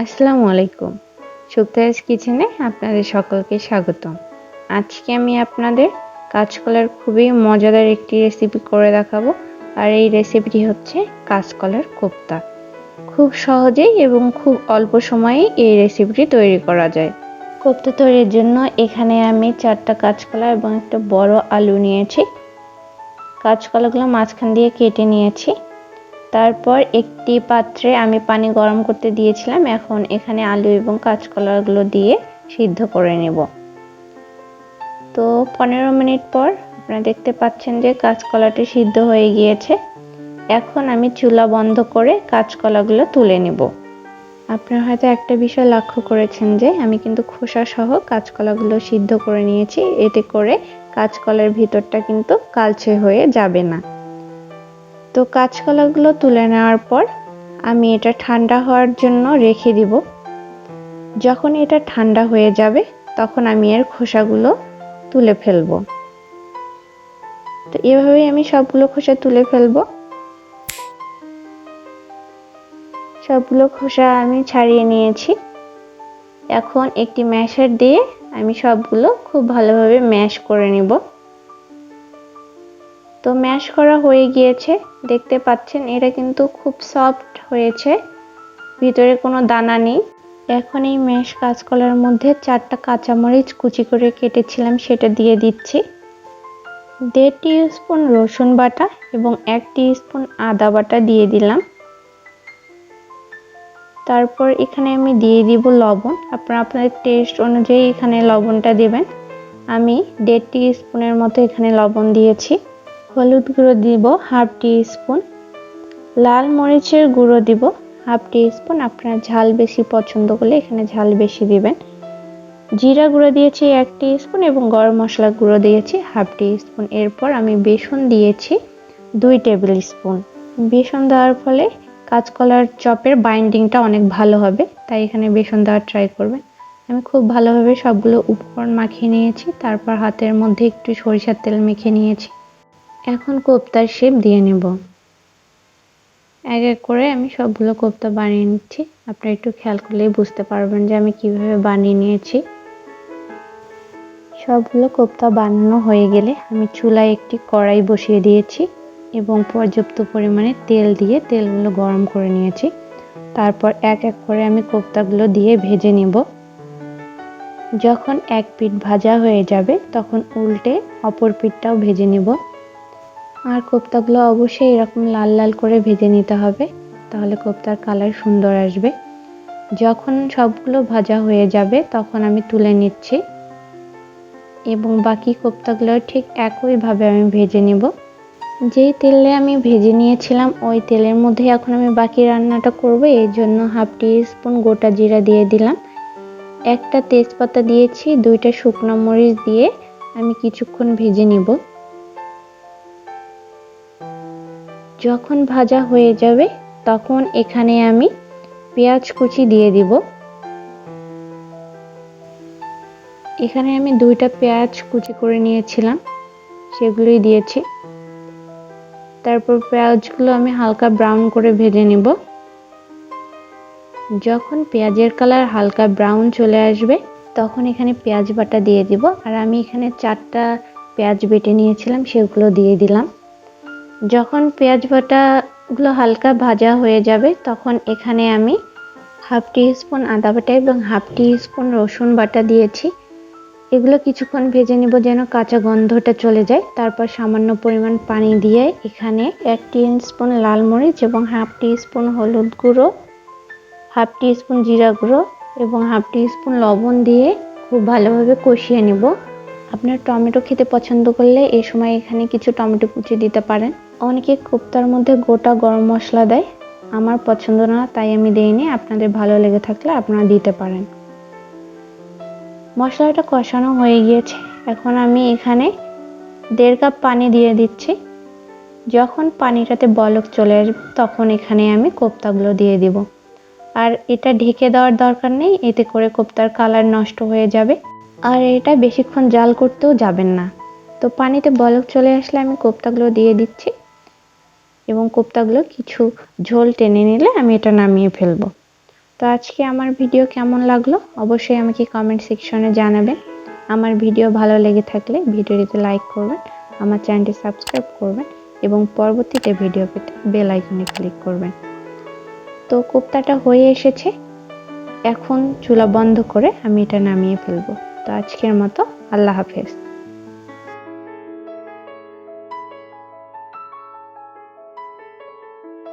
আসসালামু আলাইকুম। সুপ্তায়াস কিচেনে আপনাদের সকলকে স্বাগতম। আজকে আমি আপনাদের কাঁচকলার খুবই মজাদার একটি রেসিপি করে দেখাবো। আর এই রেসিপিটি হচ্ছে কাঁচকলার কোপ্তা। খুব সহজেই এবং খুব অল্প সময়েই এই রেসিপিটি তৈরি করা যায়। কোপ্তা তৈরির জন্য এখানে আমি চারটা কাঁচকলা এবং একটা বড় আলু নিয়েছি। কাঁচকলাগুলো মাঝখান দিয়ে কেটে নিয়েছি। তারপর একটি পাত্রে আমি পানি গরম করতে দিয়েছিলাম। এখন এখানে আলু এবং কাঁচকলাগুলো দিয়ে সিদ্ধ করে নেব। তো পনেরো মিনিট পর আপনারা দেখতে পাচ্ছেন যে কাঁচকলাটি সিদ্ধ হয়ে গিয়েছে। এখন আমি চুলা বন্ধ করে কাঁচকলাগুলো তুলে নেব। আপনারা হয়তো একটা বিষয় লক্ষ্য করেছেন যে আমি কিন্তু খোসা সহ কাঁচকলাগুলো সিদ্ধ করে নিয়েছি। এতে করে কাঁচকলার ভিতরটা কিন্তু কালচে হয়ে যাবে না। তো কাঁচকলাগুলো তুলে নেওয়ার পর আমি এটা ঠান্ডা হওয়ার জন্য রেখে দিব। যখন এটা ঠান্ডা হয়ে যাবে, তখন আমি এর খোসাগুলো তুলে ফেলব। তো এভাবেই আমি সবগুলো খোসা তুলে ফেলব। সবগুলো খোসা আমি ছাড়িয়ে নিয়েছি। এখন একটি ম্যাশার দিয়ে আমি সবগুলো খুব ভালোভাবে ম্যাশ করে নিব। তো ম্যাশ করা হয়ে গিয়েছে। দেখতে পাচ্ছেন, এটা কিন্তু খুব সফট হয়েছে। ভিতরে কোনো দানা নেই। এখন এই ম্যাশ কাঁচকলার মধ্যে চারটা কাঁচামরিচ কুচি করে কেটেছিলাম, সেটা দিয়ে দিচ্ছি। দেড় স্পুন রসুন বাটা এবং এক স্পুন আদা বাটা দিয়ে দিলাম। তারপর এখানে আমি দিয়ে দিব লবণ। আপনারা আপনাদের টেস্ট অনুযায়ী এখানে লবণটা দেবেন। আমি দেড় স্পুনের মতো এখানে লবণ দিয়েছি। হলুদ গুঁড়ো দিব হাফ টি স্পুন লাল মরিচের গুঁড়ো দিব হাফ টি স্পুন আপনার ঝাল বেশি পছন্দ করলে এখানে ঝাল বেশি দিবেন। জিরা গুঁড়ো দিয়েছি এক টি স্পুন এবং গরম মশলা গুঁড়ো দিয়েছি হাফ টি স্পুন এরপর আমি বেসন দিয়েছি দুই টেবিল স্পুন। বেসন দেওয়ার ফলে কাঁচকলার চপের বাইন্ডিংটা অনেক ভালো হবে, তাই এখানে বেসন দেওয়ার ট্রাই করবেন। আমি খুব ভালোভাবে সবগুলো উপকরণ মাখিয়ে নিয়েছি, তারপর হাতের মধ্যে একটু সরিষার তেল মেখে নিয়েছি। এখন কোপ্তার শেপ দিয়ে নেব। এক এক করে আমি সবগুলো কোপ্তা বানিয়ে নিচ্ছি। আপনারা একটু খেয়াল করলেই বুঝতে পারবেন যে আমি কীভাবে বানিয়ে নিয়েছি। সবগুলো কোপ্তা বানানো হয়ে গেলে আমি চুলায় একটি কড়াই বসিয়ে দিয়েছি এবং পর্যাপ্ত পরিমাণে তেল দিয়ে তেলগুলো গরম করে নিয়েছি। তারপর এক এক করে আমি কোপ্তাগুলো দিয়ে ভেজে নেব। যখন এক পিঠ ভাজা হয়ে যাবে, তখন উল্টে অপর পিঠটাও ভেজে নেব। আর কোপ্তাগুলো অবশ্যই এরকম লাল লাল করে ভেজে নিতে হবে, তাহলে কোপ্তার কালার সুন্দর আসবে। যখন সবগুলো ভাজা হয়ে যাবে, তখন আমি তুলে নিচ্ছি এবং বাকি কোপ্তাগুলো ঠিক একইভাবে আমি ভেজে নেব। যেই তেলে আমি ভেজে নিয়েছিলাম, ওই তেলের মধ্যে এখন আমি বাকি রান্নাটা করব এই জন্য হাফ টি স্পুন গোটা জিরা দিয়ে দিলাম। একটা তেজপাতা দিয়েছি, দুইটা শুকনো মরিচ দিয়ে আমি কিছুক্ষণ ভেজে নিব। যখন ভাজা হয়ে যাবে, তখন এখানে আমি পেঁয়াজ কুচি দিয়ে দিব। এখানে আমি দুইটা পেঁয়াজ কুচি করে নিয়েছিলাম, সেগুলোই দিয়েছি। তারপর পেঁয়াজগুলো আমি হালকা ব্রাউন করে ভেজে নেব। যখন পেঁয়াজের কালার হালকা ব্রাউন চলে আসবে, তখন এখানে পেঁয়াজ বাটা দিয়ে দিব। আর আমি এখানে চারটা পেঁয়াজ বেটে নিয়েছিলাম, সেগুলো দিয়ে দিলাম। যখন পেঁয়াজ বাটাগুলো হালকা ভাজা হয়ে যাবে, তখন এখানে আমি হাফ টি স্পুন আদা বাটা এবং হাফ টি স্পুন রসুন বাটা দিয়েছি। এগুলো কিছুক্ষণ ভেজে নিব যেন কাঁচা গন্ধটা চলে যায়। তারপর সামান্য পরিমাণ পানি দিয়ে এখানে এক টি স্পুন লাল মরিচ এবং হাফ টি স্পুন হলুদ গুঁড়ো, হাফ টি স্পুন জিরা গুঁড়ো এবং হাফ টি স্পুন লবণ দিয়ে খুব ভালোভাবে কষিয়ে নেব। আপনার টমেটো খেতে পছন্দ করলে এই সময় এখানে কিছু টমেটো কুচি দিতে পারেন। অনেকে কোপ্তার মধ্যে গোটা গরম মশলা দেয়। আমার পছন্দ না, তাই আমি দেইনি। আপনাদের ভালো লেগে থাকলে আপনারা দিতে পারেন। মশলাটা কষানো হয়ে গিয়েছে। এখন আমি এখানে দেড় কাপ পানি দিয়ে দিচ্ছি। যখন পানিটাতে বলক চলে আসবে, তখন এখানে আমি কোপ্তাগুলো দিয়ে দিব। আর এটা ঢেকে দেওয়ার দরকার নেই, এতে করে কোপ্তার কালার নষ্ট হয়ে যাবে। আর এটা বেশিক্ষণ জাল করতেও যাবেন না। তো পানিতে বলক চলে আসলে আমি কোপ্তাগুলো দিয়ে দিচ্ছি। এবং কোপ্তাগুলো কিছু ঝোল টেনে নিলে আমি এটা নামিয়ে ফেলব। তো আজকে আমার ভিডিও কেমন লাগল অবশ্যই আমাকে কমেন্ট সেকশনে জানাবেন। আমার ভিডিও ভালো লেগে থাকলে ভিডিওটিতে লাইক করবেন, আমার চ্যানেলটি সাবস্ক্রাইব করবেন এবং পরবর্তীতে ভিডিও পেতে বেল আইকনে ক্লিক করবেন। তো কোপ্তাটা হয়ে এসেছে, এখন চুলা বন্ধ করে আমি এটা নামিয়ে ফেলব। তো আজকের মতো আল্লাহ হাফেজ।